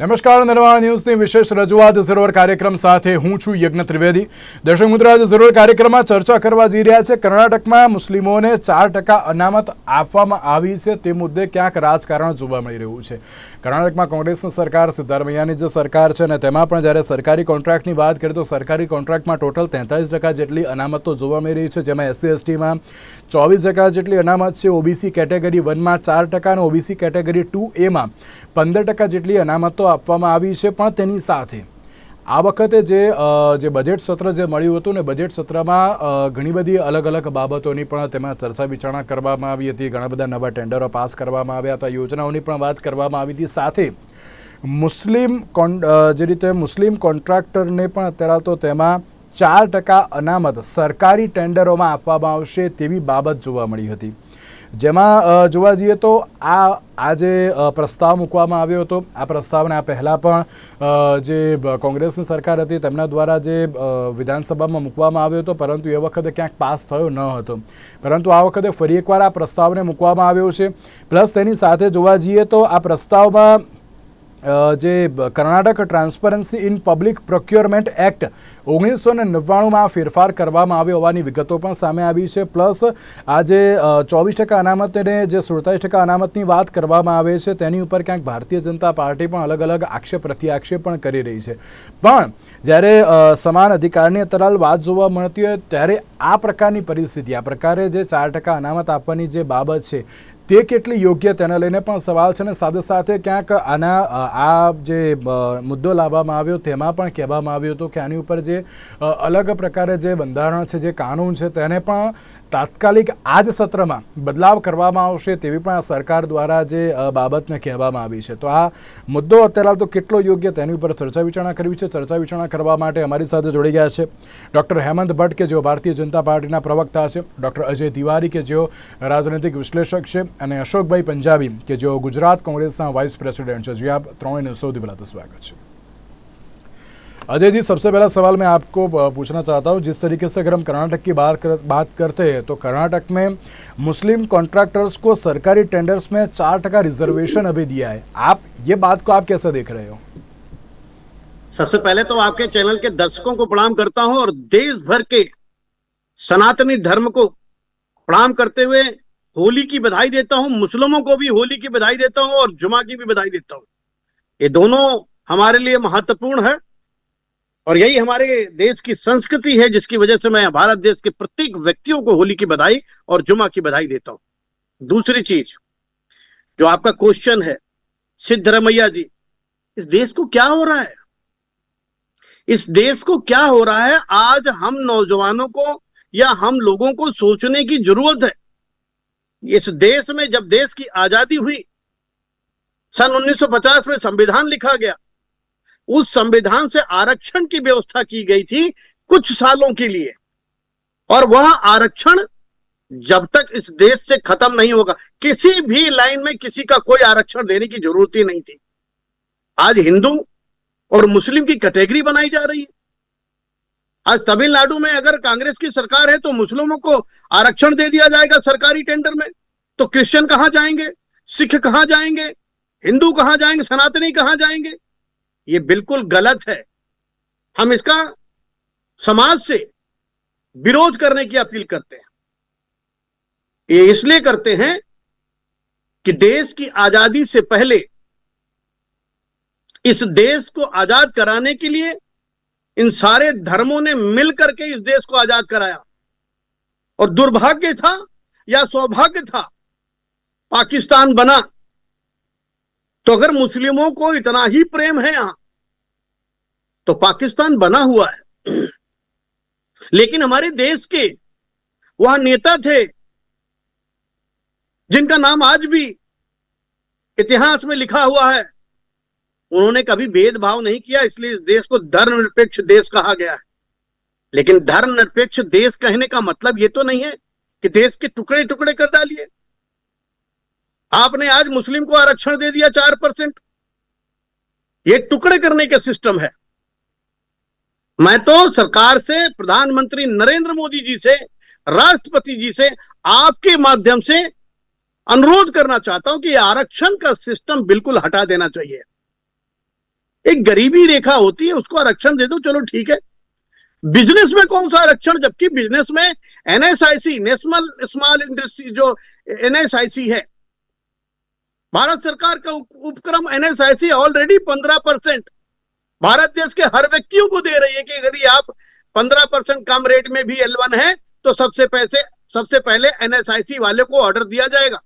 નમસ્કાર નિર્માણ ન્યૂઝની વિશેષ રજૂઆત સરોવર કાર્યક્રમ સાથે હું છું યજ્ઞ ત્રિવેદી. દર્શક મિત્રો, આજે સરોવર કાર્યક્રમમાં ચર્ચા કરવા જઈ રહ્યા છે. કર્ણાટકમાં મુસ્લિમોને ચાર ટકા અનામત આપવામાં આવી છે. તે મુદ્દે ક્યાંક રાજકારણ જોવા મળી રહ્યું છે. કર્ણાટકમાં કોંગ્રેસની સરકાર સિદ્ધારમૈયાની જે સરકાર છે અને તેમાં પણ જ્યારે સરકારી કોન્ટ્રાક્ટની વાત કરીએ તો સરકારી કોન્ટ્રાક્ટમાં ટોટલ તેતાલીસ ટકા જેટલી અનામતો જોવા મળી રહી છે. જેમાં એસસી, એસટીમાં ચોવીસ ટકા જેટલી અનામત છે. ઓબીસી કેટેગરી વનમાં ચાર ટકા અને ઓબીસી કેટેગરી ટુ એમાં પંદર ટકા જેટલી અનામતો આપવામાં આવી છે પણ તેની સાથે. આ વખતે જે જે બજેટ સત્ર જે મળ્યું હતું ને બજેટ સત્રમાં ઘણી બધી અલગ અલગ બાબતોની પણ તેમાં ચર્ચા વિચારણા કરવામાં આવી હતી. ઘણા બધા નવા ટેન્ડરો પાસ કરવામાં આવ્યા હતા. યોજનાઓની પણ વાત કરવામાં આવી હતી. સાથે મુસ્લિમ કોન જે રીતે મુસ્લિમ કોન્ટ્રાક્ટરને પણ અત્યારે તો તેમાં ચાર ટકા અનામત સરકારી ટેન્ડરોમાં આપવામાં આવશે તેવી બાબત જોવા મળી હતી. જેમાં જોવા જઈએ તો આ આ જે પ્રસ્તાવ મૂકવામાં આવ્યો હતો, આ પ્રસ્તાવને આ પહેલાં પણ જે કોંગ્રેસની સરકાર હતી તેમના દ્વારા જે વિધાનસભામાં મૂકવામાં આવ્યો હતો, પરંતુ એ વખતે ક્યાંક પાસ થયો ન હતો. પરંતુ આ વખતે ફરી એકવાર આ પ્રસ્તાવને મૂકવામાં આવ્યો છે. પ્લસ તેની સાથે જોવા જઈએ તો આ પ્રસ્તાવમાં જે Karnataka transparency in public procurement act ઓગણીસો ને નવ્વાણુંમાં ફેરફાર કરવામાં આવ્યો. હોવાની વિગતો પણ સામે આવી છે. પ્લસ આ જે ચોવીસ ટકા અનામત અને જે સુડતાલીસ ટકા અનામતની વાત કરવામાં આવે છે, તેની ઉપર ક્યાંક ભારતીય જનતા પાર્ટી પણ અલગ અલગ આક્ષેપ, પ્રત્યાક્ષેપ પણ કરી રહી છે. પણ, જ્યારે સમાન અધિકારની અંતરાલ વાત જોવા મળતી હોય, ત્યારે આ પ્રકારની પરિસ્થિતિ, આ પ્રકારે જે ચાર ટકા અનામત આપવાની જે બાબત છે તે કેટલી યોગ્ય તેને લઈને પણ સવાલ છે અને સાથે સાથે ક્યાંક આના આ જે મુદ્દો લાવવામાં આવ્યો તેમાં પણ કહેવામાં આવ્યું હતું કે આની ઉપર જે અલગ પ્રકારે જે બંધારણ છે, જે કાનૂન છે, તેને પણ તાત્કાલિક આ જ સત્રમાં બદલાવ કરવામાં આવશે તેવી પણ આ સરકાર દ્વારા જે બાબતને કહેવામાં આવી છે. તો આ મુદ્દો અત્યારે તો કેટલો યોગ્ય તેની ઉપર ચર્ચા વિચારણા કરવી છે? ચર્ચા વિચારણા કરવા માટે અમારી સાથે જોડી ગયા છે ડૉક્ટર હેમંત ભટ્ટ, કે જેઓ ભારતીય જનતા પાર્ટીના પ્રવક્તા છે, ડૉક્ટર અજય તિવારી, કે જેઓ રાજનૈતિક વિશ્લેષક છે, અને અશોકભાઈ પંજાબી, કે જેઓ ગુજરાત કોંગ્રેસના વાઇસ પ્રેસિડેન્ટ છે. જે આપ ત્રણેયનું સૌથી પહેલાં તો સ્વાગત છે. अजय जी सबसे पहला सवाल मैं आपको पूछना चाहता हूँ। जिस तरीके से अगर हम कर्नाटक की बात कर, बात करते हैं तो कर्नाटक में मुस्लिम कॉन्ट्रैक्टर्स को सरकारी टेंडर्स में चार टका रिजर्वेशन अभी दिया है। आप ये बात को आप कैसे देख रहे हो? सबसे पहले तो आपके चैनल के दर्शकों को प्रणाम करता हूँ और देश भर के सनातनी धर्म को प्रणाम करते हुए होली की बधाई देता हूँ मुस्लिमों को भी होली की बधाई देता हूँ और जुमा की भी बधाई देता हूँ। ये दोनों हमारे लिए महत्वपूर्ण है। और यही हमारे देश की संस्कृति है, जिसकी वजह से मैं भारत देश के प्रत्येक व्यक्तियों को होली की बधाई और जुमा की बधाई देता हूँ। दूसरी चीज़, जो आपका क्वेश्चन है सिद्धरमैया जी, इस देश को क्या हो रहा है? इस देश को क्या हो रहा है? आज हम नौजवानों को या हम लोगों को सोचने की ज़रूरत है। इस देश में जब देश की आज़ादी हुई, सन 1950 में संविधान लिखा गया उस संविधान से आरक्षण की व्यवस्था की गई थी कुछ सालों के लिए। और वह आरक्षण जब तक इस देश से खत्म नहीं होगा, किसी भी लाइन में किसी का कोई आरक्षण देने की ज़रूरत ही नहीं थी। आज हिंदू और मुस्लिम की कैटेगरी बनाई जा रही है। आज तमिलनाडु में अगर कांग्रेस की सरकार है तो मुस्लिमों को आरक्षण दे दिया जाएगा सरकारी टेंडर में। तो क्रिश्चियन कहाँ जाएँगे? सिख कहाँ जाएँगे? हिंदू कहाँ जाएँगे? सनातनी कहाँ जाएँगे? ये बिल्कुल गलत है। हम इसका समाज से विरोध करने की अपील करते हैं। ये इसलिए करते हैं कि देश की आज़ादी से पहले इस देश को आज़ाद कराने के लिए इन सारे धर्मों ने मिल करके इस देश को आज़ाद कराया। और दुर्भाग्य था या सौभाग्य था, पाकिस्तान बना तो अगर मुस्लिमों को इतना ही प्रेम है यहाँ तो पाकिस्तान बना हुआ है। लेकिन हमारे देश के वह नेता थे, जिनका नाम आज भी इतिहास में लिखा हुआ है। उन्होंने कभी भेदभाव नहीं किया, इसलिए इस देश को धर्मनिरपेक्ष देश कहा गया है। लेकिन धर्मनिरपेक्ष देश कहने का मतलब ये तो नहीं है कि देश के टुकड़े टुकड़े कर डालिए। आपने आज मुस्लिम को आरक्षण दे दिया चार परसेंट। ये टुकड़े करने का सिस्टम है। मैं तो सरकार से, प्रधानमंत्री नरेंद्र मोदी जी से, राष्ट्रपति जी से, आपके माध्यम से अनुरोध करना चाहता हूँ कि आरक्षण का सिस्टम बिल्कुल हटा देना चाहिए। एक गरीबी रेखा होती है, उसको आरक्षण दे दो, चलो ठीक है। बिज़नेस में कौन सा आरक्षण? जबकि बिज़नेस में एनएसआईसी, नेशनल स्मॉल इंडस्ट्री जो एनएसआईसी है, भारत सरकार का उप- उपक्रम एनएसआईसी ऑलरेडी पंद्रह परसेंट भारत देश के हर व्यक्तियों को दे रही है कि यदि आप पंद्रह परसेंट कम रेट में भी एल है तो सबसे पैसे, सबसे पहले एनएसआईसी वाले को ऑर्डर दिया जाएगा।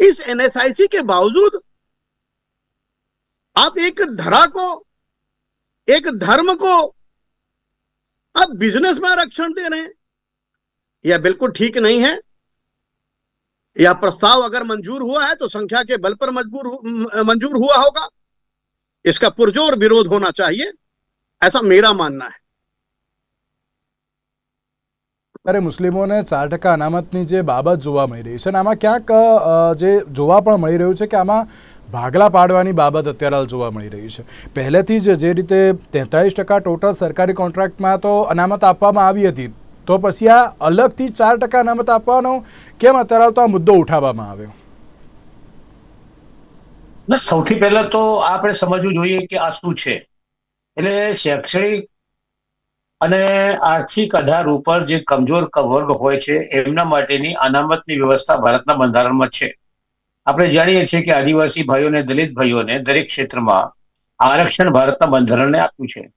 इस एनएसआईसी के बावजूद आप एक धरा को, एक धर्म को आप बिज़नेस में आरक्षण दे रहे हैं। यह बिल्कुल ठीक नहीं है। यह प्रस्ताव अगर मंजूर हुआ है तो संख्या के बल पर मजबूर मंजूर हुआ होगा। इसका पुरजोर विरोध होना चाहिए ऐसा मेरा मानना है ત્યારે મુસ્લિમોને ચાર ટકા અનામતની જે બાબત જોવા મળી રહી છે અને આમાં ક્યાંક અ, જે જોવા પણ મળી રહ્યું છે કે આમાં ભાગલા પાડવાની બાબત અત્યારે હાલ જોવા મળી રહી છે પહેલેથી જ જે રીતે તેતાળીસ ટકા ટોટલ સરકારી કોન્ટ્રાક્ટમાં તો અનામત આપવામાં આવી હતી તો પછી આ અલગથી ચાર ટકા અનામત આપવાનો કેમ અત્યારે હાલ તો આ મુદ્દો ઉઠાવવામાં આવ્યો સૌથી પહેલા તો આપણે સમજવું જોઈએ કે આ શું છે. એટલે શૈક્ષણિક અને આર્થિક આધાર ઉપર જે કમજોર વર્ગ હોય છે, એમના માટેની અનામતની વ્યવસ્થા ભારતના બંધારણમાં છે. આપણે જાણીએ છીએ કે આદિવાસી ભાઈઓને, દલિત ભાઈઓને દરેક ક્ષેત્રમાં આરક્ષણ ભારતના બંધારણને આપ્યું છે.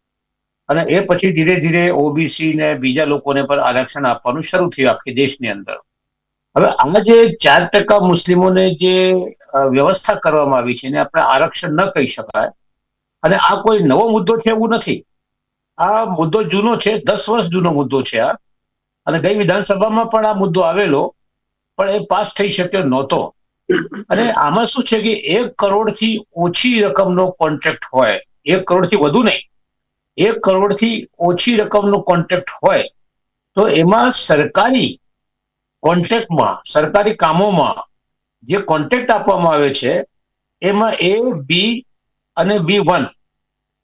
અને એ પછી ધીરે ધીરે ઓબીસી ને બીજા લોકોને પણ આરક્ષણ આપવાનું શરૂ થયું આખી દેશની અંદર. હવે આ જે ચાર ટકા મુસ્લિમોને જે વ્યવસ્થા કરવામાં આવી છે એને આપણે આરક્ષણ ન કહી શકાય. અને આ કોઈ નવો મુદ્દો છે એવું નથી. આ મુદ્દો જૂનો છે, દસ વર્ષ જૂનો મુદ્દો છે આ. અને ગઈ વિધાનસભામાં પણ આ મુદ્દો આવેલો, પણ એ પાસ થઈ શક્યો નહોતો. અને આમાં શું છે કે એક કરોડથી ઓછી રકમનો કોન્ટ્રાક્ટ હોય, એક કરોડથી વધુ નહીં, એક કરોડથી ઓછી રકમનો કોન્ટ્રાક્ટ હોય, તો એમાં સરકારી કોન્ટ્રાક્ટમાં, સરકારી કામોમાં જે કોન્ટેક્ટ આપવામાં આવે છે, એમાં એ બી અને બી વન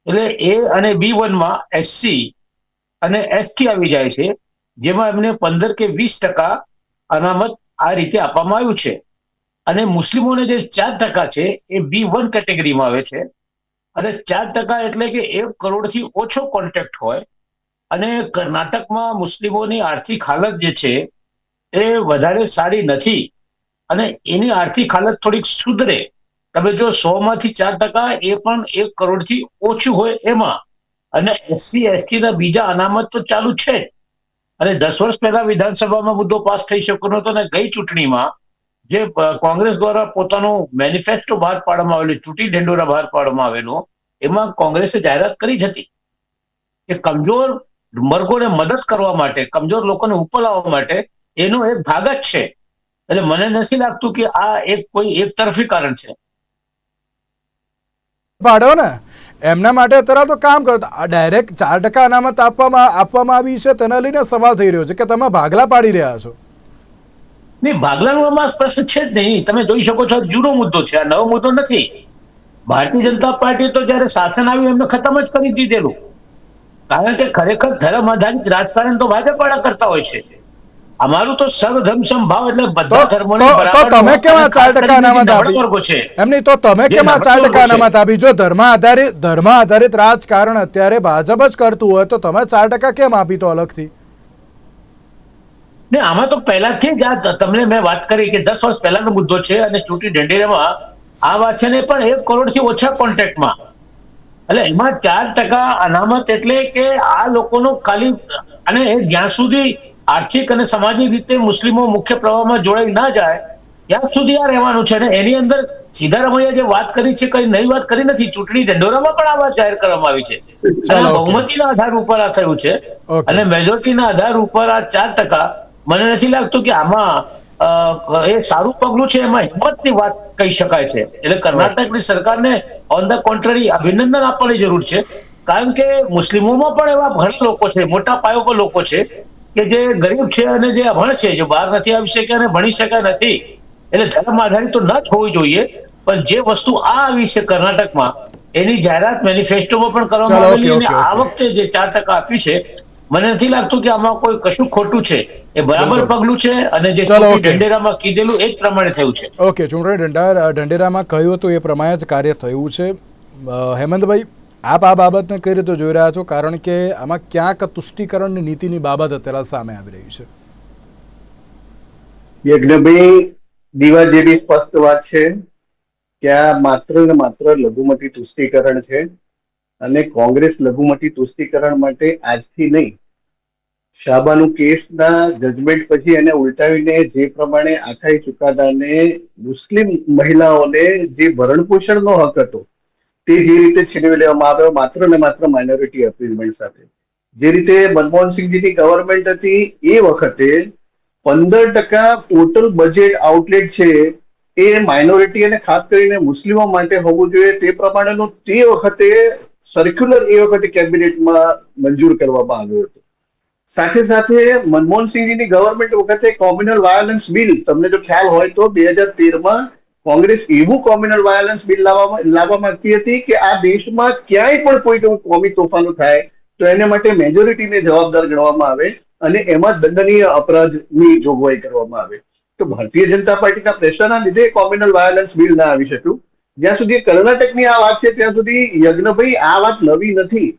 એટલે એ અને બી વનમાં એસસી અને એસટી આવી જાય છે, જેમાં એમને પંદર કે વીસ ટકા અનામત આ રીતે આપવામાં આવ્યું છે. અને મુસ્લિમોને જે ચાર ટકા છે, એ બી વન કેટેગરીમાં આવે છે. અને ચાર ટકા એટલે કે એક કરોડથી ઓછો કોન્ટેક્ટ હોય. અને કર્ણાટકમાં મુસ્લિમોની આર્થિક હાલત જે છે, એ વધારે સારી નથી. અને એની આર્થિક હાલત થોડીક સુધરે. તમે જો સો માંથી ચાર ટકા એ પણ એક કરોડથી ઓછું હોય એમાં. અને એસસી એસટી ના બીજા અનામત તો ચાલુ છે અને દસ વર્ષ પહેલા વિધાનસભામાં મુદ્દો પાસ થઈ શક્યો નહોતો અને ગઈ ચૂંટણીમાં જે કોંગ્રેસ દ્વારા પોતાનું મેનિફેસ્ટો બહાર પાડવામાં આવેલું ચૂંટણી ઢંઢોરા બહાર પાડવામાં આવેલું, એમાં કોંગ્રેસે જાહેરાત કરી જ હતી કે કમજોર વર્ગોને મદદ કરવા માટે, કમજોર લોકોને ઉપર લાવવા માટે એનો એક ભાગ જ છે. એટલે મને નથી લાગતું કે આ એક કોઈ એક તરફી કારણ છે. પાડો ને. એમના માટે અત્યારે તો કામ કરો. ડાયરેક્ટ ચાર ટકા અનામત આપવામાં આપવામાં આવી છે તેના લઈને સવાલ થઈ રહ્યો છે કે તમે ભાગલા પાડી રહ્યા છો? નહીં ભાગલાનો આમાં પ્રશ્ન છે જ નહીં. તમે જોઈ શકો છો જૂનો મુદ્દો છે આ નવો મુદ્દો નથી. ભારતીય જનતા પાર્ટી તો જયારે શાસન આવ્યું એમને ખતમ જ કરી દીધેલું. કારણ કે ખરેખર ધર્મ આધારિત રાજકારણ તો ભાજપ વાળા કરતા હોય છે. અમારું તો સર્વધર્મ સંભાવ એટલે બધા ધર્મોને તો- તો બરાબર તમે કેમ ચાર ટકા અનામત આપી? વર્ગો છે. એમ નહીં તો તમે કેમ ચાર ટકા અનામત આપી? જો ધર્મ આધારિત ધર્મ આધારિત રાજકારણ અત્યારે ભાજપ જ કરતું હોય તો તમે ચાર ટકા કેમ આપી તો અલગથી? ને આમાં તો પહેલાથી જ આ તમને મેં વાત કરી કે દસ વર્ષ પહેલાનો મુદ્દો છે અને ચૂંટણી ઢંઢેરામાં આ વાત છે ને પણ એક કરોડથી ઓછા કોન્ટેક્ટમાં એટલે એમાં ચાર ટકા અનામત એટલે કે આ લોકોનો ખાલી અને એ જ્યાં સુધી આર્થિક અને સામાજિક રીતે મુસ્લિમો મુખ્ય પ્રવાહમાં જોડાઈ ના જાય ત્યાં સુધી આ રહેવાનું છે અને એની અંદર સિદ્ધારામૈયા જે વાત કરી છે કઈ નવી વાત કરી નથી. ચૂંટણી ઢંઢોરામાં પણ આ વાત જાહેર કરવામાં આવી છે. અને. બહુમતીના આધાર ઉપર આ થયું છે. અને મેજોરિટીના આધાર ઉપર આ ચાર ટકા. મને નથી લાગતું કે આમાં એ સારું પગલું છે એમાં હિંમતની વાત કહી શકાય છે. એટલે કર્ણાટકની સરકારને ઓન ધ કોન્ટ્રરી અભિનંદન આપવાની જરૂર છે. કારણ કે મુસ્લિમોમાં પણ એવા ઘણા લોકો છે મોટા પાયો પર લોકો છે. કે જે ગરીબ છે અને જે અભણ છે જે બહાર નથી આવી શક્યા અને ભણી શક્યા નથી એટલે ધર્મ આધારિત તો ન જ હોવી જોઈએ પણ જે વસ્તુ આ આવી છે કર્ણાટકમાં એની જાહેરાત મેનિફેસ્ટોમાં પણ કરવામાં આવેલી અને આ વખતે જે ચાર ટકા આપી છે મને નથી લાગતું કે આમાં કોઈ કશું ખોટું છે. એ બરાબર પગલું છે અને જે ઢંઢેરામાં કીધેલું એ જ પ્રમાણે થયું છે. ઓકે ચૂંટણી ઢંઢેરામાં કહ્યું હતું એ પ્રમાણે જ કાર્ય થયું છે. હેમંતભાઈ આપ આ બાબતને કઈ રીતે જોઈ રહ્યા છો? કારણ કે આમાં ક્યાંક તુષ્ટિકરણની નીતિની બાબત અત્યારે સામે આવી રહી છે. યજ્ઞભાઈ, દીવા જેવી સ્પષ્ટ વાત છે કે આ માત્ર ને માત્ર લઘુમતી તુષ્ટિકરણ છે અને કોંગ્રેસ લઘુમતી તુષ્ટિકરણ માટે આજથી નહીં, શાબાનું કેસના જજમેન્ટ પછી એને ઉલટાવીને જે પ્રમાણે આખાઈ ચુકાદાને મુસ્લિમ મહિલાઓને જે ભરણપોષણનો હક હતો તે જે રીતે છીનવી લેવામાં આવ્યો માત્ર ને માત્ર માઇનોરિટી અપીલમેન્ટ સાથે. જે રીતે મનમોહનસિંહજીની ગવર્મેન્ટ હતી, એ વખતે પંદર ટકા ટોટલ બજેટ આઉટલેટ છે એ માઇનોરિટી અને ખાસ કરીને મુસ્લિમો માટે હોવું જોઈએ. તે પ્રમાણેનું તે વખતે સર્ક્યુલર એ વખતે કેબિનેટમાં મંજૂર કરવામાં આવ્યો હતો. સાથે સાથે મનમોહનસિંહજીની ગવર્મેન્ટ વખતે કોમ્યુનલ વાયોલન્સ બિલ તમને જો ખ્યાલ હોય તો બે હજાર તેરમાં કોંગ્રેસ એવું કોમ્યુનલ વાયોલન્સ બિલ લાવવામાં લાવવા માંગતી હતી કે આ દેશમાં ક્યાંય પણ કોઈ કોમી તોફાનો થાય, તો એને માટે મેજોરિટીને જવાબદાર ગણવામાં આવે અને એમાં દંડનીય અપરાધની જોગવાઈ કરવામાં આવે. તો ભારતીય જનતા પાર્ટીના પ્રેશરના લીધે કોમ્યુનલ વાયોલન્સ બિલ ના આવી શક્યું જ્યાં સુધી કર્ણાટકની આ વાત છે, ત્યાં સુધી યજ્ઞભાઈ, આ વાત નવી નથી.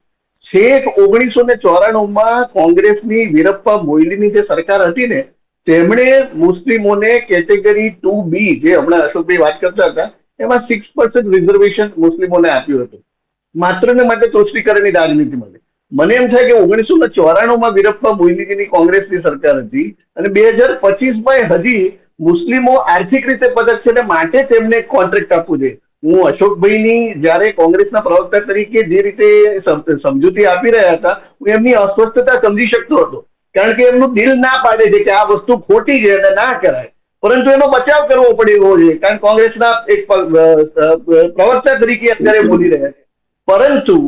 છેક ઓગણીસો ને ચોરાણું કોંગ્રેસની વીરપ્પા મોઇલીની જે સરકાર હતી ને તેમણે મુસ્લિમોને કેટેગરી ટુ બી, જે હમણાં અશોકભાઈ વાત કરતા હતા, એમાં સિક્સ પર્સન્ટ રિઝર્વેશન મુસ્લિમોને આપ્યું હતું. માત્ર ને માટે તુષ્ટિકરણની રાજનીતિ માટે મને એમ થાય કે ઓગણીસો ને ચોરાણું માં વીરપ્પા મોઇલીજીની કોંગ્રેસની સરકાર હતી અને બે હજાર પચીસમાં હજી મુસ્લિમો આર્થિક રીતે પદક છે ને માટે તેમને કોન્ટ્રાક્ટ આપવું જોઈએ. હું અશોકભાઈની જ્યારે કોંગ્રેસના પ્રવક્તા તરીકે જે રીતે સમજૂતી આપી રહ્યા હતા, હું એમની અસ્વસ્થતા સમજી શકતો હતો. કારણ કે એમનું દિલ ના પાડે છે કે આ વસ્તુ ખોટી છે અને ના કરાય. પરંતુ એનો બચાવ કરવો પડે એવો છે. કારણ કે કોંગ્રેસના એક પ્રવક્તા તરીકે અત્યારે બોલી રહ્યા છે. પરંતુ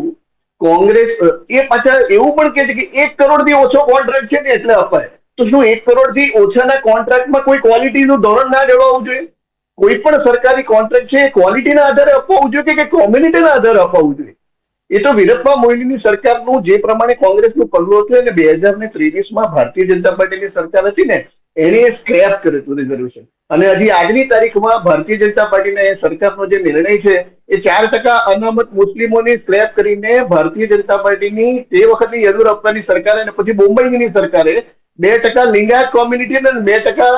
કોંગ્રેસ એ પાછા એવું પણ કહે છે કે એક કરોડથી ઓછો કોન્ટ્રાક્ટ છે ને એટલે અપાય. તો શું એક કરોડથી ઓછાના કોન્ટ્રાક્ટમાં કોઈ ક્વોલિટીનું ધોરણ ના જળવાવું જોઈએ? કોઈ પણ સરકારી કોન્ટ્રાક્ટ છે એ ક્વોલિટીના આધારે અપાવવું જોઈએ કે કોમ્યુનિટીના આધારે અપાવવું જોઈએ? એ તો વીરપ્પા મોઇલીની સરકારનું જે પ્રમાણે કોંગ્રેસનું પગલું હતું અને બે હજાર ને ત્રેવીસમાં ભારતીય જનતા પાર્ટીની સરકાર હતી ને, એને સ્ક્રેપ કર્યું રિઝર્વેશન અને હજી આજની તારીખમાં ભારતીય જનતા પાર્ટીના સરકારનો જે નિર્ણય છે, એ ચાર ટકા અનામત મુસ્લિમોની સ્ક્રેપ કરીને ભારતીય જનતા પાર્ટીની તે વખતની યેદુરપ્પાની સરકારે અને પછી મુંબઈની સરકારે બે ટકા લિંગાયત કોમ્યુનિટી અને બે ટકા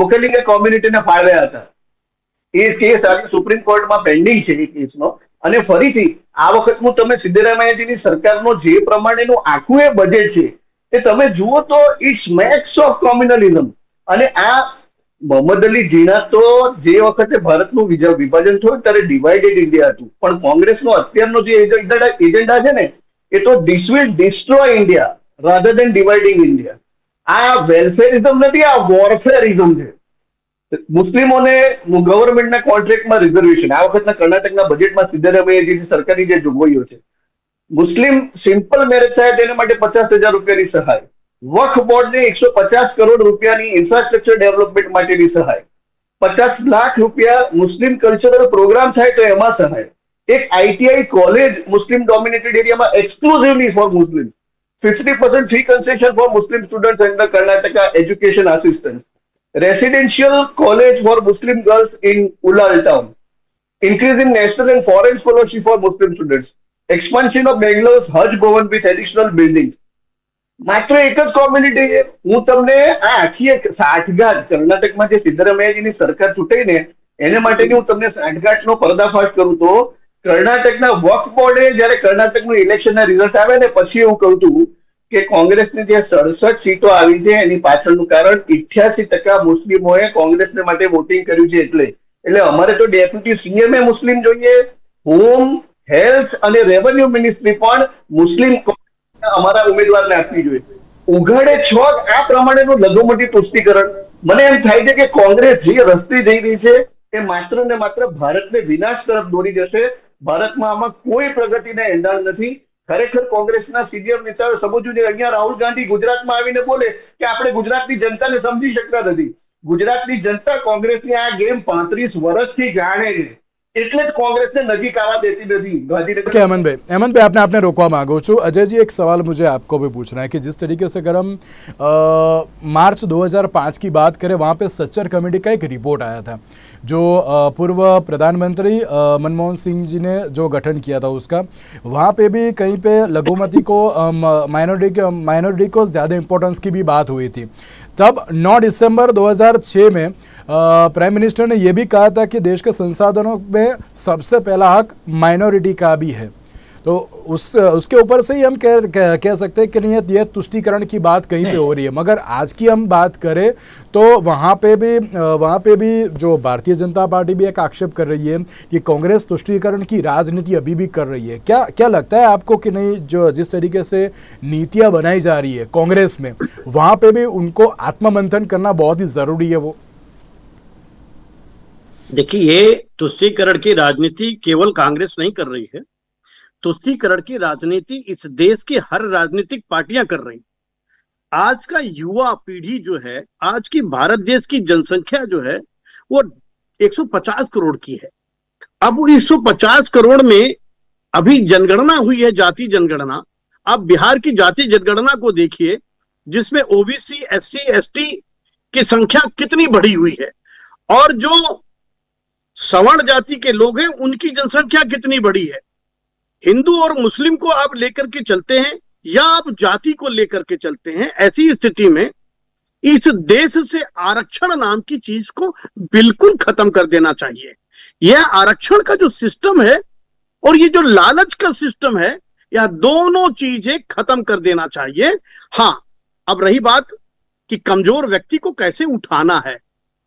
વોકલિંગા કોમ્યુનિટીને ફાળવ્યા હતા. એ કેસ આજે સુપ્રીમ કોર્ટમાં પેન્ડિંગ છે એ કેસનો. અને ફરીથી, આ વખતનું તમે સિદ્ધરામૈયાજીની સરકારનો જે પ્રમાણેનું આખું એ બજેટ છે એ તમે જુઓ તો ઇટ્સ મેક્સ ઓફ કોમ્યુનલિઝમ અને આ મોહમ્મદ અલી જીણા તો જે વખતે ભારતનું વિભાજન થયું ત્યારે ડિવાઇડેડ ઇન્ડિયા હતું. પણ કોંગ્રેસનો અત્યારનો જે એજન્ડા છે ને, એ તો this will destroy India rather than dividing India આ વેલફેરિઝમ નથી, આ વોરફેરિઝમ છે. મુસ્લિમોને ગવર્મેન્ટના કોન્ટ્રાક્ટમાં રિઝર્વેશન, આ વખતના કર્ણાટકના બજેટમાં સિદ્ધારામૈયાજી સરકારની જે જોગવાઈઓ છે. મુસ્લિમ સિમ્પલ મેરેજ થાય તેના માટે પચાસ હજાર રૂપિયાની સહાય. વખ બોર્ડને એકસો પચાસ કરોડ રૂપિયાની ઇન્ફ્રાસ્ટ્રક્ચર ડેવલપમેન્ટ માટેની સહાય. પચાસ લાખ રૂપિયા મુસ્લિમ કલ્ચરલ પ્રોગ્રામ થાય તો એમાં સહાય. એક આઈટીઆઈ કોલેજ મુસ્લિમ ડોમિનેટેડ એરિયામાં exclusively for Muslim. Fifty percent fee concession for Muslim students under Karnataka education assistance residential college for Muslim girls in Ulal town, increase in national and foreign scholarship for Muslim students, expansion of Bangalore's Hajj Bhavan with additional buildings. માત્ર એક જ community હું તમને આ આખી એક સાઠગાંઠ કર્ણાટકમાં જે સિદ્ધરામૈયાજીની સરકાર ચૂંટાઈ ને એને માટેની હું તમને સાઠગાંઠનો પર્દાફાશ કરું તો કર્ણાટકના વક્ફ બોર્ડે જયારે કર્ણાટકનું ઇલેક્શનના રિઝલ્ટ આવે ને પછી એવું કહ્યું હતું કે કોંગ્રેસની જે સડસઠ સીટો આવી છે, એની પાછળનું કારણ ઇઠ્યાસી ટકા મુસ્લિમોએ કોંગ્રેસને માટે વોટિંગ કર્યું છે એટલે. એટલે અમારે તો ડેપ્યુટી એ મુસ્લિમ જોઈએ. હોમ હેલ્થ અને રેવન્યુ મિનિસ્ટ્રી પણ મુસ્લિમ અમારા ઉમેદવારને આપવી જોઈએ. ઉઘાડે છ આ પ્રમાણેનું લઘુમતી પુષ્ટિકરણ. મને એમ થાય છે કે કોંગ્રેસ જે રસ્તે જઈ રહી છે, એ માત્ર ને માત્ર ભારતને વિનાશ તરફ દોરી જશે. ભારતમાં આમાં કોઈ પ્રગતિને એંધાણ નથી. ખરેખર કોંગ્રેસના સિનિયર નેતાઓ સમજવું જોઈએ અહીંયા રાહુલ ગાંધી ગુજરાતમાં આવીને બોલે કે આપણે ગુજરાતની જનતાને સમજી શકતા નથી ગુજરાતની જનતા કોંગ્રેસની આ ગેમ પાંત્રીસ વર્ષથી જાણે છે એટલે જ કોંગ્રેસને નજીક આવવા देती નથી गांधीनगर ओके अमन भाई अमन भाई आपने आपने रोकवा मांगो छू अजय जी एक सवाल मुझे आपको भी पूछना है कि जिस तरीके से अगर हम अ, मार्च 2005 की बात करें वहाँ पे सच्चर कमेटी का एक रिपोर्ट आया था जो पूर्व प्रधानमंत्री मनमोहन सिंह जी ने जो गठन किया था उसका, वहाँ पे भी कहीं पे लघुमती को माइनॉरिटी माइनॉरिटी को ज़्यादा इम्पोर्टेंस की भी बात हुई थी। तब 9 दिसंबर 2006 में प्राइम मिनिस्टर ने यह भी कहा था कि देश के संसाधनों में सबसे पहला हक माइनॉरिटी का भी है। तो उस उसके ऊपर से ही हम कह कह, कह सकते हैं कि नहीं ये- ये तुष्टीकरण की बात कहीं पे हो रही है। मगर आज की हम बात करें तो वहाँ पे भी वहाँ पे भी जो भारतीय जनता पार्टी भी एक आक्षेप कर रही है कि कांग्रेस तुष्टिकरण की राजनीति अभी भी कर रही है। क्या क्या लगता है आपको कि नहीं जो जिस तरीके से नीतियाँ बनाई जा रही है कांग्रेस में वहाँ पे भी उनको आत्ममंथन करना बहुत ही ज़रूरी है वो? देखिए ये तुष्टिकरण की राजनीति केवल कांग्रेस नहीं कर रही है। तुष्टीकरण की राजनीति इस देश की हर राजनीतिक पार्टियाँ कर रही। आज का युवा पीढ़ी जो है, आज की भारत देश की जनसंख्या जो है, वो 150 करोड़ की है। अब वो 150 करोड़ में अभी जनगणना हुई है, जाति जनगणना। आप बिहार की जाति जनगणना को देखिए, जिसमें ओबीसी, एससी, एसटी की संख्या कितनी बढ़ी हुई है। और जो सवर्ण जाति के लोग हैं, उनकी जनसंख्या कितनी बड़ी है। हिंदू और मुस्लिम को आप लेकर के चलते हैं या आप जाति को लेकर के चलते हैं, ऐसी स्थिति में इस देश से आरक्षण नाम की चीज़ को बिल्कुल खत्म कर देना चाहिए। यह आरक्षण का जो सिस्टम है और ये जो लालच का सिस्टम है, यह दोनों चीज़ें खत्म कर देना चाहिए। हाँ अब रही बात कि कमज़ोर व्यक्ति को कैसे उठाना है।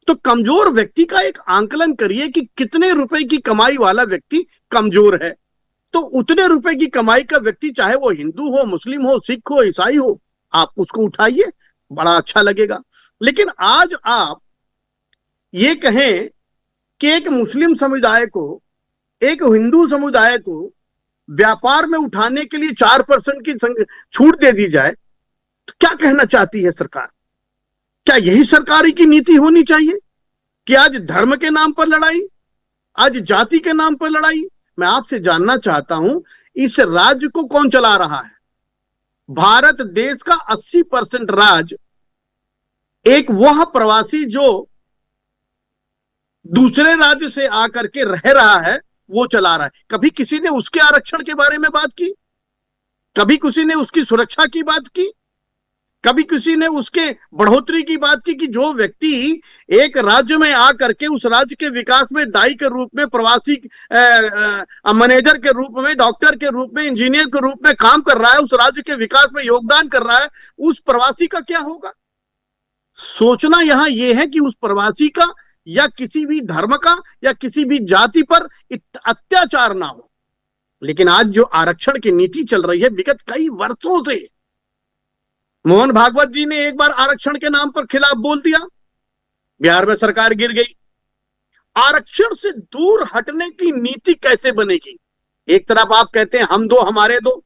तो कमज़ोर व्यक्ति का एक आंकलन करिए कि कितने रुपए की कमाई वाला व्यक्ति कमज़ोर है। तो उतने रुपए की कमाई का व्यक्ति, चाहे वो हिंदू हो, मुस्लिम हो, सिख हो, ईसाई हो, आप उसको उठाइए, बड़ा अच्छा लगेगा। लेकिन आज आप ये कहें कि एक मुस्लिम समुदाय को, एक हिंदू समुदाय को व्यापार में उठाने के लिए चार परसेंट की छूट दे दी जाए तो क्या कहना चाहती है सरकार? क्या यही सरकारी की नीति होनी चाहिए कि आज धर्म के नाम पर लड़ाई, आज जाति के नाम पर लड़ाई मैं आपसे जानना चाहता हूँ, इस राज्य को कौन चला रहा है? भारत देश का 80 परसेंट राज एक वह प्रवासी जो दूसरे राज्य से आकर के रह रहा है, वो चला रहा है। कभी किसी ने उसके आरक्षण के बारे में बात की? कभी किसी ने उसकी सुरक्षा की बात की? कभी किसी ने उसके बढ़ोतरी की बात की कि जो व्यक्ति एक राज्य में आकर के उस राज्य के विकास में दाई के रूप में, प्रवासी मैनेजर के रूप में, डॉक्टर के रूप में, इंजीनियर के रूप में काम कर रहा है, उस राज्य के विकास में योगदान कर रहा है, उस प्रवासी का क्या होगा? सोचना यहाँ यह है कि उस प्रवासी का या किसी भी धर्म का या किसी भी जाति पर अत्याचार ना हो। लेकिन आज जो आरक्षण की नीति चल रही है, विगत कई वर्षों से मोहन भागवत जी ने एक बार आरक्षण के नाम पर खिलाफ बोल दिया। बिहार में सरकार गिर गई। आरक्षण से दूर हटने की नीति कैसे बनेगी? एक तरफ़ आप कहते हैं, हम दो, हमारे दो।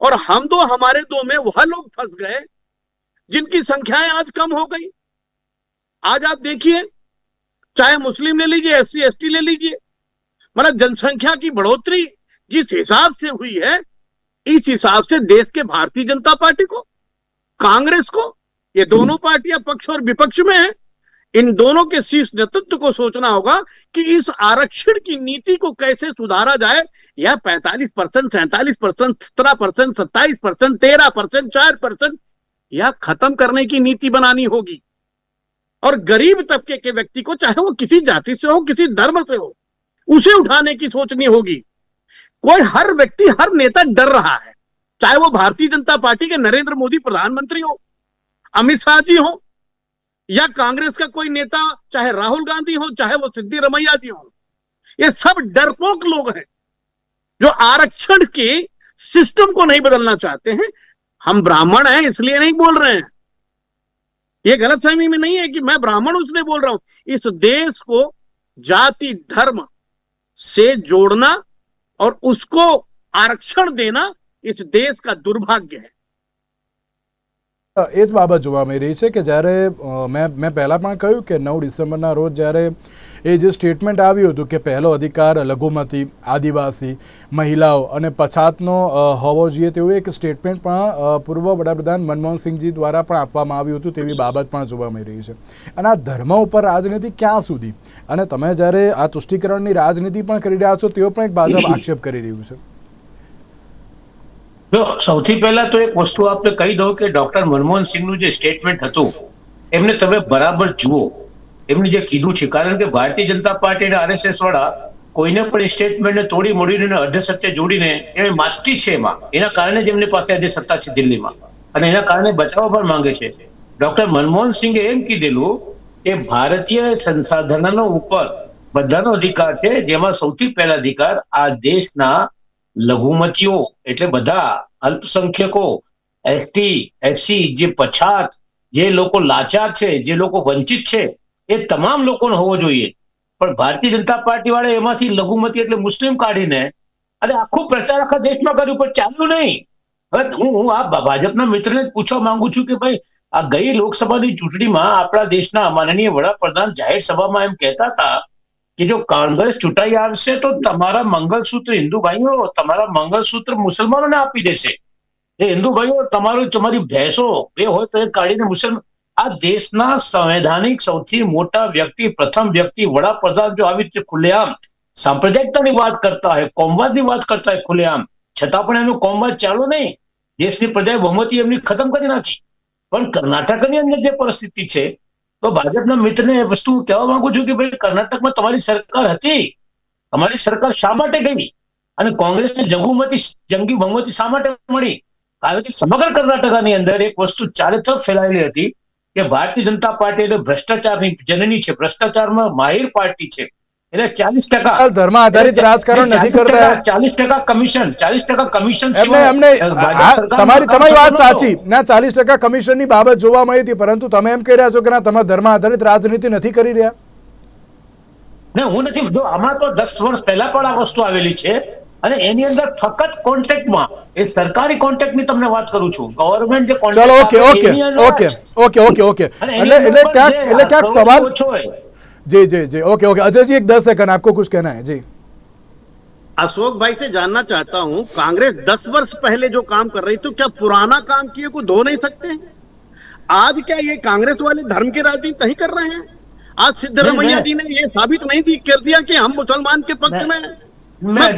और हम दो, हमारे दो में वह लोग फंस गए जिनकी संख्याएँ आज कम हो गई। आज आप देखिए, चाहे मुस्लिम ले लीजिए एस सी ले लीजिए मतलब जनसंख्या की बढ़ोतरी जिस हिसाब से हुई है, इस हिसाब से देश के भारतीय जनता पार्टी को कांग्रेस को, ये दोनों पार्टियाँ पक्ष और विपक्ष में है, इन दोनों के शीर्ष नेतृत्व को सोचना होगा कि इस आरक्षण की नीति को कैसे सुधारा जाए। यह 45 परसेंट, सैंतालीस परसेंट, सत्रह परसेंट, सत्ताईस परसेंट, तेरह परसेंट, चार परसेंट, यह खत्म करने की नीति बनानी होगी। और गरीब तबके के व्यक्ति को, चाहे वो किसी जाति से हो, किसी धर्म से हो, उसे उठाने की सोचनी होगी। कोई हर व्यक्ति, हर नेता डर रहा है। चाहे वो भारतीय जनता पार्टी के नरेंद्र मोदी प्रधानमंत्री हो, अमित शाह जी हो, या कांग्रेस का कोई नेता, चाहे राहुल गांधी हो, चाहे वो सिद्धि रमैया जी हो, ये सब डरपोक लोग हैं, जो आरक्षण के सिस्टम को नहीं बदलना चाहते हैं। हम ब्राह्मण हैं, इसलिए नहीं बोल रहे हैं। ये गलत फहमी में नहीं है कि मैं ब्राह्मण उसने बोल रहा हूँ। इस देश को जाति, धर्म से जोड़ना और उसको आरक्षण देना इस देश का दुर्भाग्य है એ જ બાબત જોવા મળી રહી છે કે જ્યારે અ, મેં મેં પહેલાં પણ કહ્યું કે નવ ડિસેમ્બરના રોજ જ્યારે એ જે સ્ટેટમેન્ટ આવ્યું હતું કે પહેલો અધિકાર લઘુમતી આદિવાસી મહિલાઓ અને પછાતનો અ, હોવો જોઈએ તેવું એક સ્ટેટમેન્ટ પણ અ, પૂર્વ વડાપ્રધાન મનમોહનસિંહજી દ્વારા પણ આપવામાં આવ્યું હતું તેવી બાબત પણ જોવા મળી રહી છે અને આ ધર્મ ઉપર રાજનીતિ ક્યાં સુધી અને તમે જ્યારે આ તુષ્ટિકરણની રાજનીતિ પણ કરી રહ્યા છો તેવો પણ એક ભાજપ આક્ષેપ કરી રહ્યું છે જો સૌથી પહેલા તો એક વસ્તુ આપણે કહી દઉં કે ડોક્ટર મનમોહન સિંહનું જે સ્ટેટમેન્ટ હતું, એમને તમે બરાબર જુઓ. એમને જે કીધું છે, કારણ કે ભારતીય જનતા પાર્ટી અને આરએસએસ વાળા કોઈને પણ સ્ટેટમેન્ટને તોડી મોડીને અને અર્ધ સત્ય જોડીને એ માસ્ટી છે એમાં. એના કારણે જ એમની પાસે આજે સત્તા છે દિલ્હીમાં. અને એના કારણે બચાવવા પણ માંગે છે. ડોક્ટર મનમોહન સિંહે એમ કીધેલું કે ભારતીય સંસાધનો ઉપર બધાનો અધિકાર છે, જેમાં સૌથી પહેલા અધિકાર આ દેશના લઘુમતીઓ એટલે બધા અલ્પસંખ્યકો એસટી એસસી જે પછાત, જે લોકો લાચાર છે, જે લોકો વંચિત છે, એ તમામ લોકોનો હોવો જોઈએ. પણ ભારતીય જનતા પાર્ટી વાળા એમાંથી લઘુમતી એટલે મુસ્લિમ કાઢીને અને આખો પ્રચાર આખા દેશમાં કર્યું, પણ ચાલ્યું નહીં. હવે હું હું આ ભાજપના મિત્રને પૂછવા માંગુ છું કે ભાઈ, આ ગઈ લોકસભાની ચૂંટણીમાં આપણા દેશના માનનીય વડાપ્રધાન જાહેર સભામાં એમ કહેતા હતા કે જો કોંગ્રેસ ચૂંટાઈ આવશે તો તમારા મંગલસૂત્ર હિન્દુ ભાઈઓ, તમારા મંગલસૂત્ર મુસલમાનોને આપી દેશે. એ હિન્દુ ભાઈઓ, તમારું તમારી ભેંસો એ હોય તો એ કાઢીને મુસલમાન આ દેશના સંવૈધાનિક સૌથી મોટા વ્યક્તિ, પ્રથમ વ્યક્તિ, વડાપ્રધાન જો આવી રીતે ખુલ્લેઆમ સાંપ્રદાયિકતાની વાત કરતા હોય, કોમવાદની વાત કરતા હોય ખુલ્લેઆમ, છતાં પણ એનું કોમવાદ ચાલુ નહીં. દેશની પ્રજાએ બહુમતી એમની ખતમ કરી નાખી. પણ કર્ણાટકની અંદર જે પરિસ્થિતિ છે તો ભાજપના મિત્રને વસ્તુ હું કહેવા માંગુ છું કે ભાઈ કર્ણાટકમાં તમારી સરકાર હતી. તમારી સરકાર શા માટે ગઈ? અને કોંગ્રેસને જંગુમતી, જંગી બહુમતી શા માટે મળી? કારણ કે સમગ્ર કર્ણાટકાની અંદર એક વસ્તુ ચારે તરફ ફેલાયેલી હતી કે ભારતીય જનતા પાર્ટી એટલે ભ્રષ્ટાચારની જનની છે, ભ્રષ્ટાચારમાં માહિર પાર્ટી છે. એટલે ચાલીસ ટકા. ધર્મ આધારિત રાજકારણ નથી કરતા. ચાલીસ ટકા કમિશન ચાલીસ ટકા કમિશન એમને એમને તમારી તમારી વાત સાચી. ના ચાલીસ ટકા કમિશનની બાબત જોવા મળી હતી પરંતુ તમે એમ કહી રહ્યા છો કે ના તમે ધર્મ આધારિત રાજનીતિ નથી કરી રહ્યા. ને હું નથી જો આમાં તો દસ વર્ષ પહેલા પણ આ વસ્તુ આવેલી છે અને એની અંદર ફક્ત કોન્ટેક્ટમાં એ સરકારી કોન્ટેક્ટની તમને વાત કરું છું. ગવર્મેન્ટ જે contact okay okay okay okay okay okay. એટલે એટલે ક્યાંક એટલે ક્યાંક સવાલ जी जी जी. ओके ओके अजय जी एक दस सेकंड आपको कुछ कहना है? जी. अशोक भाई से जानना चाहता हूँ कांग्रेस दस वर्ष पहले जो काम कर रही थी क्या पुराना काम किए को धो नहीं सकते हैं? आज क्या ये कांग्रेस वाले धर्म की राजनीति नहीं कर रहे हैं? आज सिद्धरमैया जी ने ये साबित नहीं दी कर दिया कि हम मुसलमान के पक्ष में मैं- हैं। मैं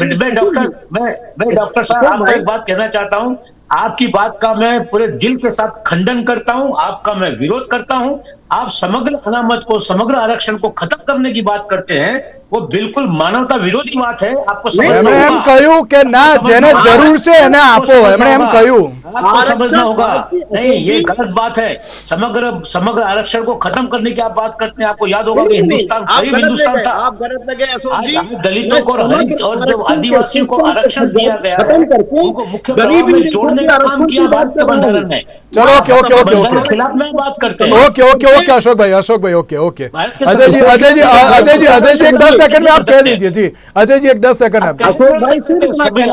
मैं मैं डॉक्टर मैं मैं डॉक्टर साहब तो आपको एक बात कहना चाहता हूँ आपकी बात का मैं पूरे दिल के साथ खंडन करता हूं आपका मैं विरोध करता हूं आप समग्र अनामत को समग्र आरक्षण को खत्म करने की बात करते हैं वो बिल्कुल मानवता विरोधी बात है आपको समझना એમણે એમ होगा। કહ્યું કે ના आपको જેને समझना જરૂર होगा। છે એને आपको આપો समझना એમણે એમ होगा। કહ્યું आपको आरक्षण समझना होगा भारतीय नहीं ये अशोक जी- गलत बात है समग्र समग्र आरक्षण को खत्म करने की आप बात करते हैं आपको याद होगा कि नहीं, नहीं, हिंदुस्तान आप गरीब गलत हिंदुस्तान लगे, था आप गलत लगे अशोक आज जी आज दलितों को और मैं हरित और समग्र जब आरक्षण आदिवासियों को के आरक्षण सिस्टम दिया गया खत्म है करके उनको मुख्य गरीबी प्रवाह में रेखा का काम किया भारत के हूँ। बंधारण ने चलो, ओके, ओके, ओके, ओके। खिलाफ में बात करते हैं okay okay okay Ashok bhai Ashok bhai okay okay Ajay ji Ajay ji Ajay ji Ajay ji एक दस सेकंड में आप कह दीजिए जी अजय जी एक दस सेकंड आप अशोक भाई, हैं?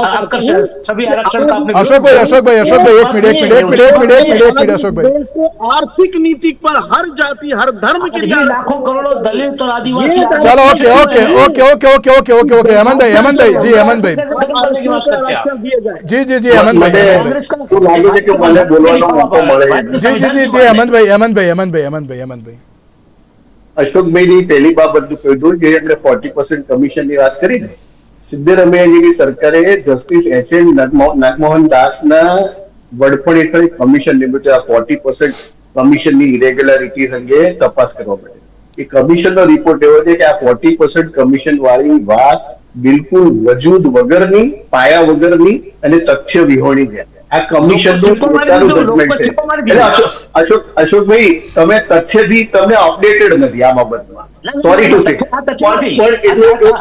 हूँ अशोक भाई अशोक भाई अशोक भाई एक मिनट एक मिनट एक मिनट एक मिनट एक मिनट एक मिनट अशोक भाई आर्थिक नीति पर हर जाति हर धर्म के लिए लाखों करोड़ों दलित और आदिवासी चलो okay okay okay okay okay okay okay okay Hemant bhai Hemant bhai जी हेमंत भाई हैं जी जी जी हेमंत भाई અશોકભાઈ પહેલી બાબત કીધું જે આપણે ફોર્ટી પર્સન્ટ કમિશનની વાત કરી ને સિદ્ધરમૈયાજીની સરકારે જસ્ટિસ એચ એન નાગમોહન દાસના વડપણ હેઠળ કમિશન નિમિત્તે આ ફોર્ટી પર્સન્ટ કમિશનની ઇરેગ્યુલારિટી અંગે તપાસ કરવા પડે એ કમિશનનો રિપોર્ટ એવો છે કે આ ફોર્ટી પર્સન્ટ કમિશન વાળી વાત બિલકુલ વજૂદ વગરની પાયા વગરની અને તથ્ય વિહોણી છે. આ કમિશન અશોક અશોકભાઈ તમે તથ્યથી તમે અપડેટેડ નથી આ બાબતમાં સોરી ટુ સે પણ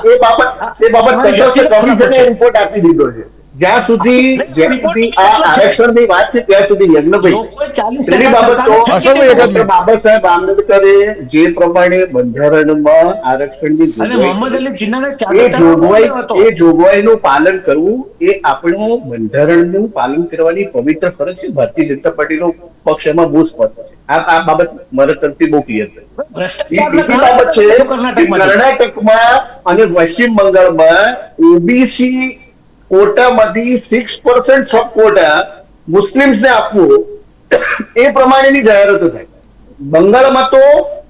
એ બાબત એ બાબત કમિશન રિપોર્ટ આપી દીધો છે. જ્યાં સુધી જ્યાં સુધી આ આરક્ષણની વાત છે ત્યાં સુધી યજ્ઞભાઈ ચાલીસ બાબત તો બાબા સાહેબ આંબેડકરે જે પ્રમાણે બંધારણમાં આરક્ષણની અને જોગવાઈ મોહમ્મદ અલી જીન્નાને એ જોગવાઈ એ જોગવાઈનું પાલન કરવું એ આપણું બંધારણનું પાલન કરવાની પવિત્ર ફરજ છે. ભારતીય જનતા પાર્ટીનો પક્ષ એમાં બહુ સ્પષ્ટ છે. આ આ બાબત મારા તરફથી બહુ ક્લિયર છે. બીજી બાબત છે. કર્ણાટકમાં અને પશ્ચિમ બંગાળમાં ઓબીસી કોટામાંથી સિક્સ પર્સન્ટ સબ કોટા મુસ્લિમ્સને આપવું એ પ્રમાણેની જાહેરાતો થાય. બંગાળમાં તો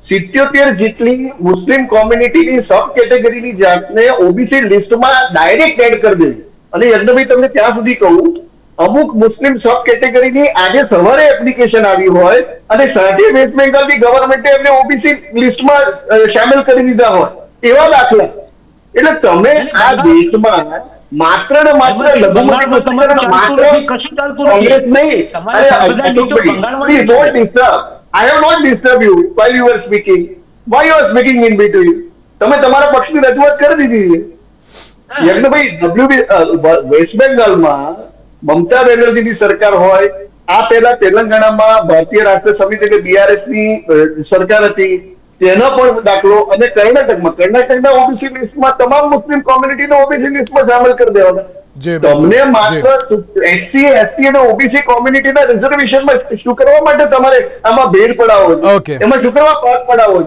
સિત્યોતેર જેટલી મુસ્લિમ કોમ્યુનિટીની સબ કેટેગરીની જાતને ઓબીસી લિસ્ટમાં ડાયરેક્ટ એડ કરી દેવી. અને યજ્ઞભાઈ તમને ત્યાં સુધી કહું અમુક મુસ્લિમ સબ કેટેગરીની આજે સવારે એપ્લિકેશન આવી હોય અને સાંજે વેસ્ટ બેંગાલની ગવર્મેન્ટે એમને ઓબીસી લિસ્ટમાં સામેલ કરી દીધા હોય. એવા દાખલા. એટલે તમે આ દેશમાં માત્ર ને માત્ર લઘુમતી કશું ચાલતું કોંગ્રેસ નહીં? તમે તમારા પક્ષની રજૂઆત કરી દીધી છે. યજ્ઞભાઈ ડબ્લ્યુ વેસ્ટ બેંગાલમાં મમતા બેનર્જીની સરકાર હોય આ પહેલા તેલંગાણામાં ભારતીય રાષ્ટ્ર સમિતિ એટલે બીઆરએસની સરકાર હતી. તેનો પણ દાખલો અને કર્ણાટકમાં. કર્ણાટકના ઓબીસી લિસ્ટમાં તમામ મુસ્લિમ કોમ્યુનિટીને ઓબીસી લિસ્ટમાં સામેલ કરી દેવાના. તમને માત્ર એસસી એસટી અને ઓબીસી કોમ્યુનિટીના રિઝર્વેશનમાં શું કરવા માટે તમારે આમાં ભેદ પડાવો? એમાં શું કરવા પાક પડાવો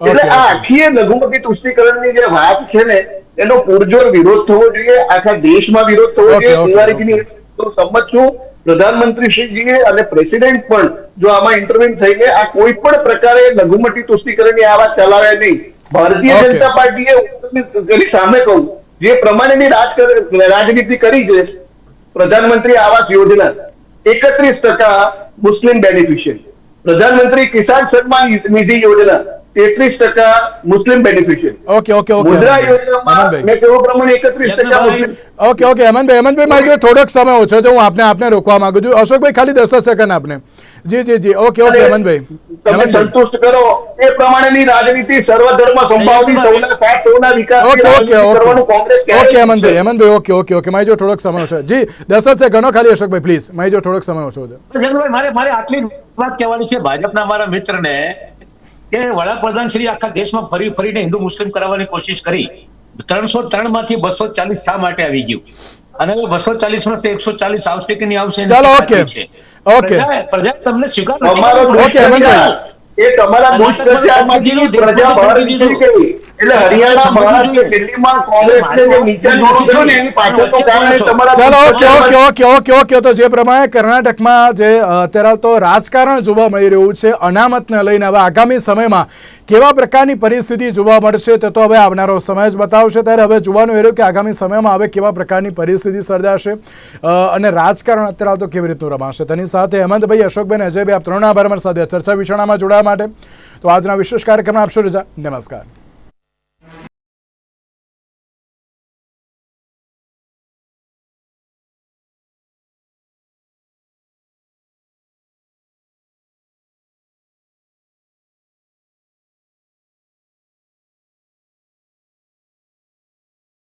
એટલે આ આખી લઘુમતી તુષ્ટિકરણની જે વાત છે ને એનો પૂરજોર વિરોધ થવો જોઈએ આખા દેશમાં વિરોધ થવો જોઈએ તો સંમત છું પ્રધાનમંત્રી શ્રીજીએ અને પ્રેસિડેન્ટ પણ જો આમાં ઇન્ટરવ્યુ થઈને આ કોઈ પણ પ્રકારે લઘુમતી તુષ્ટિકરણની આ વાત ચલાવે નહીં. ભારતીય જનતા પાર્ટીએ એની સામે કહું જે પ્રમાણેની રાજનીતિ કરી છે પ્રધાનમંત્રી આવાસ યોજના એકત્રીસ ટકા મુસ્લિમ બેનિફિશિયરી. પ્રધાનમંત્રી કિસાન સન્માન નિધિ યોજના તેત્રીસ ટકા Muslim beneficiary okay okay okay Mudra યોજનામાં. મેં કહ્યું પ્રમાણે એકત્રીસ ટકા મુસ્લિમ ઓકે ઓકે હેમંતભાઈ હેમંતભાઈ મારી જોડે થોડોક સમય ઓછો છે હું આપને આપને રોકવા માંગુ છું. અશોકભાઈ ખાલી દસ સેકન્ડ આપને. જી જી જી. ઓકે ઓકે હેમંતભાઈ તમે સંતુષ્ટ કરો. એ પ્રમાણેની રાજનીતિ સર્વધર્મ સંભાવની સૌના સાથ સૌના વિકાસ ઓકે ઓકે કરવાનું okay Congress okay Hemantbhai Hemantbhai okay okay okay મારી જો થોડોક સમય ઓછો છે. જી દસ જ સેકન્ડો ખાલી અશોકભાઈ પ્લીઝ મારી જો થોડોક સમય ઓછો છે. મારે મારે આટલી વાત કહેવાની છે ભાજપના મારા મિત્રને કે વડાપ્રધાન શ્રી આખા દેશમાં ફરી ફરીને હિન્દુ મુસ્લિમ કરાવવાની કોશિશ કરી ત્રણસો ત્રણમાંથી બસો ચાલીસ શા માટે આવી ગયું અને બસો ચાલીસમાંથી એકસો ચાલીસ આવશે કે નહીં આવશે ચાલો, ઓકે. ઓકે. પ્રજા- તમને સ્વીકાર. ઓકે, એ તમારા દુષ્પ્રચારમાંથી પ્રજા બહાર નીકળી ગઈ એટલે હરિયાણા મહારાષ્ટ્ર દિલ્હીમાં કોંગ્રેસને જે નીચે દોરો છો ને એની પાછળ તો કારણે તમારા ચાલો okay okay okay okay okay તો જે પ્રમાણે કર્ણાટકમાં જે અત્યારે તો રાજકારણ જોવા મળી રહ્યું છે અનામતને લઈને હવે આગામી સમયમાં કેવા પ્રકારની પરિસ્થિતિ જોવા મળશે તે તો હવે આવનારો સમય જ બતાવશે. ત્યારે હવે જોવાનું એ રહ્યું કે આગામી સમયમાં હવે કેવા પ્રકારની પરિસ્થિતિ સર્જાશે અને રાજકારણ અત્યારે તો કેવી રીતનું રમાશે. તેની સાથે હેમંતભાઈ અશોકભાઈ અજયભાઈ આપ ત્રણ આભાર સાથે ચર્ચા વિષણામાં જોડાવા માટે. તો આજના વિશેષ કાર્યક્રમમાં આપશો રજા. નમસ્કાર.